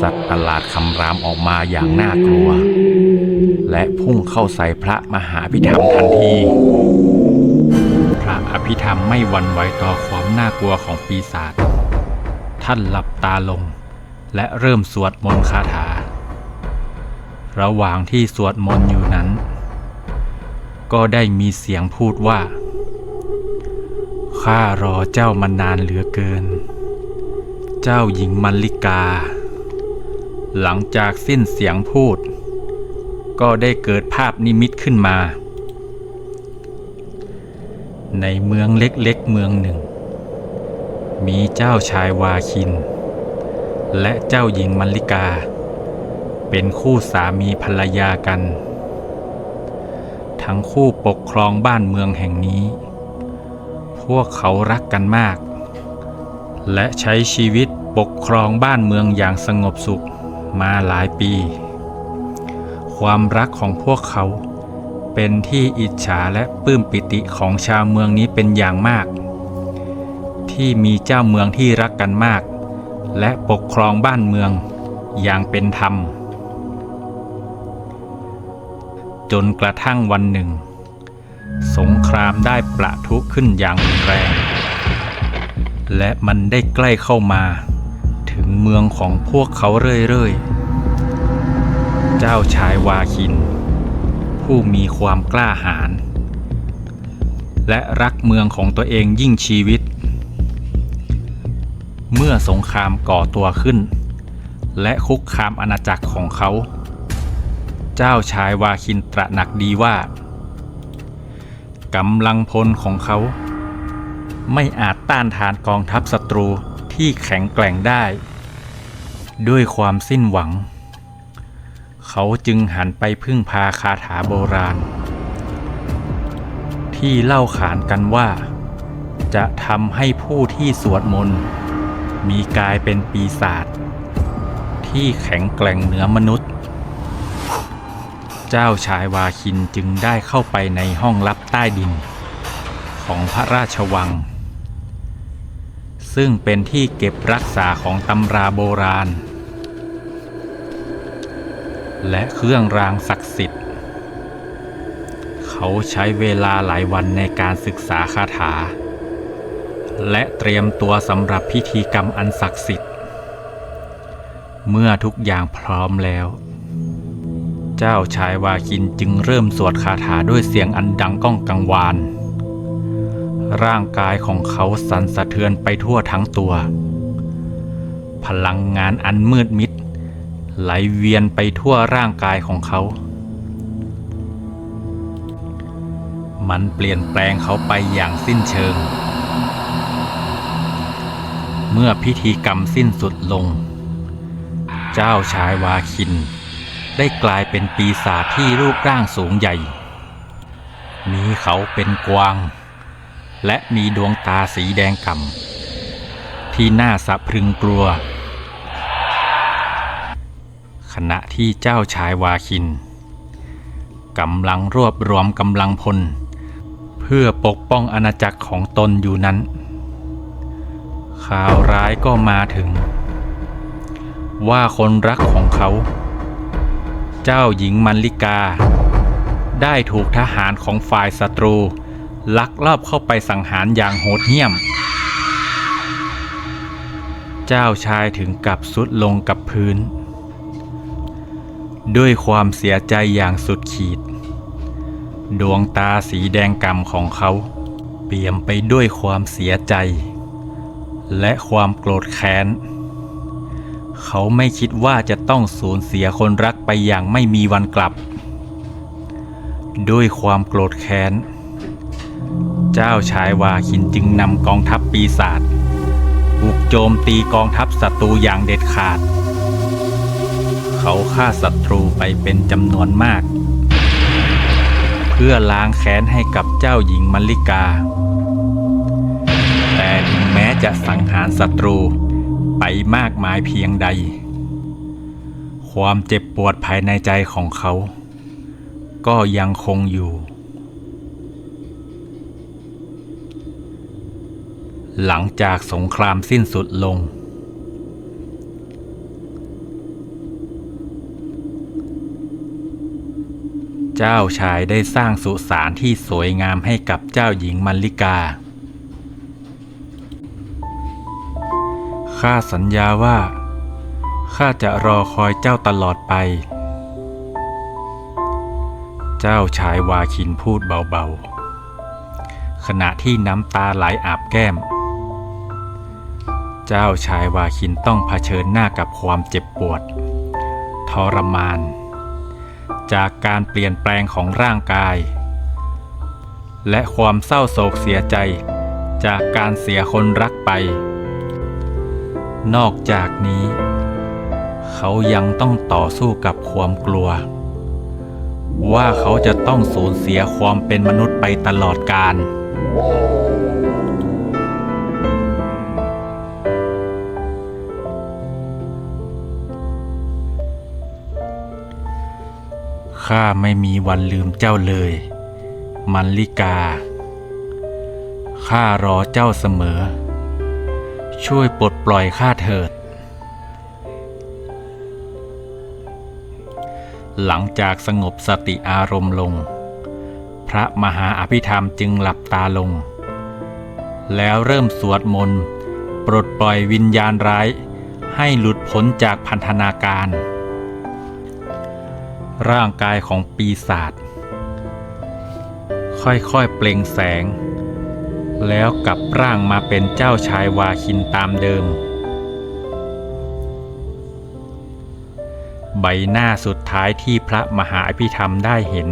สัตว์ประหลาดคำรามออกมาอย่างน่ากลัว และพุ่งเข้าใส่พระมหาพิธรรมทันที พระอภิธรรมไม่หวั่นไหวต่อความน่ากลัวของปีศาจท่านหลับตาลง และเริ่มสวดมนต์คาถา ระหว่างที่สวดมนต์อยู่นั้น ก็ได้มีเสียงพูดว่าข้ารอเจ้ามานานเหลือเกิน เจ้าหญิงมัลลิกา หลังจากสิ้นเสียงพูด ก็ได้เกิดภาพนิมิตขึ้นมา ในเมืองเล็กๆเมืองหนึ่ง มีเจ้าชายวาคิน และเจ้าหญิงมัลลิกา เป็นคู่สามีภรรยากัน ทั้งคู่ปกครองบ้านเมืองแห่งนี้ พวกเขารักกันมาก และใช้ชีวิตปกครองบ้านเมืองอย่างสงบสุข มาหลายปี ความรักของพวกเขา เป็นที่อิจฉาและปลื้มปิติของชาวเมืองนี้เป็นอย่างมาก ที่มีเจ้าเมืองที่รักกันมาก และปกครองบ้านเมืองอย่างเป็นธรรม จนกระทั่งวันหนึ่ง สงครามได้ประทุขึ้นอย่างแรง และมันได้ใกล้เข้ามา ถึงเมืองของพวกเขาเรื่อยๆ เจ้าชายวาคิน ผู้มีความกล้าหาญและรักเมืองของตัวเองยิ่งชีวิต เมื่อสงครามก่อตัวขึ้น และคุกคามอาณาจักรของเขา เจ้าชายวาคินตระหนักดีว่ากำลังพลของเขา ไม่อาจต้านทานกองทัพศัตรู ที่แข็งแกร่งได้ ด้วยความสิ้นหวัง เขาจึงหันไปพึ่งพาคาถาโบราณ ที่เล่าขานกันว่า จะทำให้ผู้ที่สวดมนต์มีกายเป็นปีศาจที่แข็งแกร่งเหนือมนุษย์ เจ้าชายวาคินจึงได้เข้าไปในห้องลับใต้ดิน ของพระราชวัง ซึ่งเป็นที่เก็บรักษาของตำราโบราณ และเครื่องรางศักดิ์สิทธิ์ เขาใช้เวลาหลายวันในการศึกษาคาถา และเตรียมตัวสำหรับพิธีกรรมอันศักดิ์สิทธิ์ เมื่อทุกอย่างพร้อมแล้ว เจ้าชายวาคินจึงเริ่มสวดคาถาด้วยเสียงอันดังก้องกังวาน ร่างกายของเขาสั่นสะเทือนไปทั่วทั้งตัว พลังงานอันมืดมิด ไหลเวียนไปทั่วร่างกายของเขา มันเปลี่ยนแปลงเขาไปอย่างสิ้นเชิง เมื่อพิธีกรรมสิ้นสุดลง เจ้าชายวาคิน ได้กลายเป็นปีศาจที่รูปร่างสูงใหญ่ มีเขาเป็นกวาง และมีดวงตาสีแดงก่ำที่น่าสะพรึงกลัว ขณะที่เจ้าชายวาคินกำลังรวบรวมกำลังพล เพื่อปกป้องอาณาจักรของตนอยู่นั้น ข่าวร้ายก็มาถึง ว่าคนรักของเขา เจ้าหญิงมัลลิกา ได้ถูกทหารของฝ่ายศัตรู ลักลอบเข้าไปสังหารอย่างโหดเหี้ยม เจ้าชายถึงกับสุดลงกับพื้น ด้วยความเสียใจอย่างสุดขีด ดวงตาสีแดงกำของเขา เปี่ยมไปด้วยความเสียใจ และความโกรธแค้น เขาไม่คิดว่าจะต้องสูญเสียคนรักไปอย่างไม่มีวันกลับ ด้วยความโกรธแค้น เจ้าชายวาคินจึงนำกองทัพปีศาจบุกโจมตีกองทัพศัตรูอย่างเด็ดขาด เขาฆ่าศัตรูไปเป็นจำนวนมาก เพื่อล้างแค้นให้กับเจ้าหญิงมัลลิกา แต่ถึงแม้จะสังหารศัตรูไปมากมายเพียงใด ความเจ็บปวดภายในใจของเขา ก็ยังคงอยู่ หลังจากสงครามสิ้นสุดลง เจ้าชายได้สร้างสุสานที่สวยงามให้กับเจ้าหญิงมัลลิกา ข้าสัญญาว่า ข้าจะรอคอยเจ้าตลอดไป เจ้าชายวาคินพูดเบาๆขณะที่น้ำตาไหลอาบแก้ม จ้าชายวาคินต้องเผชิญหน้ากับความเจ็บปวด ทรมาน จากการเปลี่ยนแปลงของร่างกาย และความเศร้าโศกเสียใจ จากการเสียคนรักไป นอกจากนี้ เขายังต้องต่อสู้กับความกลัว ว่าเขาจะต้องสูญเสียความเป็นมนุษย์ไปตลอดกาล ข้าไม่มีวันลืมเจ้าเลย มันลิกา ข้ารอเจ้าเสมอ ช่วยปลดปล่อยข้าเถิด หลังจากสงบสติอารมณ์ลง พระมหาอภิธรรมจึงหลับตาลง แล้วเริ่มสวดมนต์ ปลดปล่อยวิญญาณร้าย ให้หลุดพ้นจากพันธนาการ ร่างกายของปีศาจค่อยๆเปล่งแสง แล้วกลับร่างมาเป็นเจ้าชายวาคินตามเดิม ใบหน้าสุดท้ายที่พระมหาอภิธรรมได้เห็น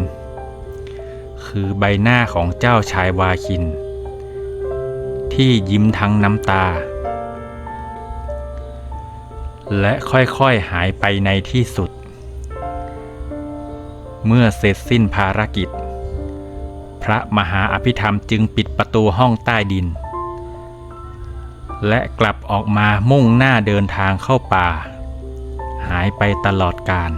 คือใบหน้าของเจ้าชายวาคิน ที่ยิ้มทั้งน้ำตา และค่อยๆหายไปในที่สุด เมื่อเสร็จสิ้นภารกิจ พระมหาอภิธรรมจึงปิดประตูห้องใต้ดิน และกลับออกมามุ่งหน้าเดินทางเข้าป่า หายไปตลอดกาล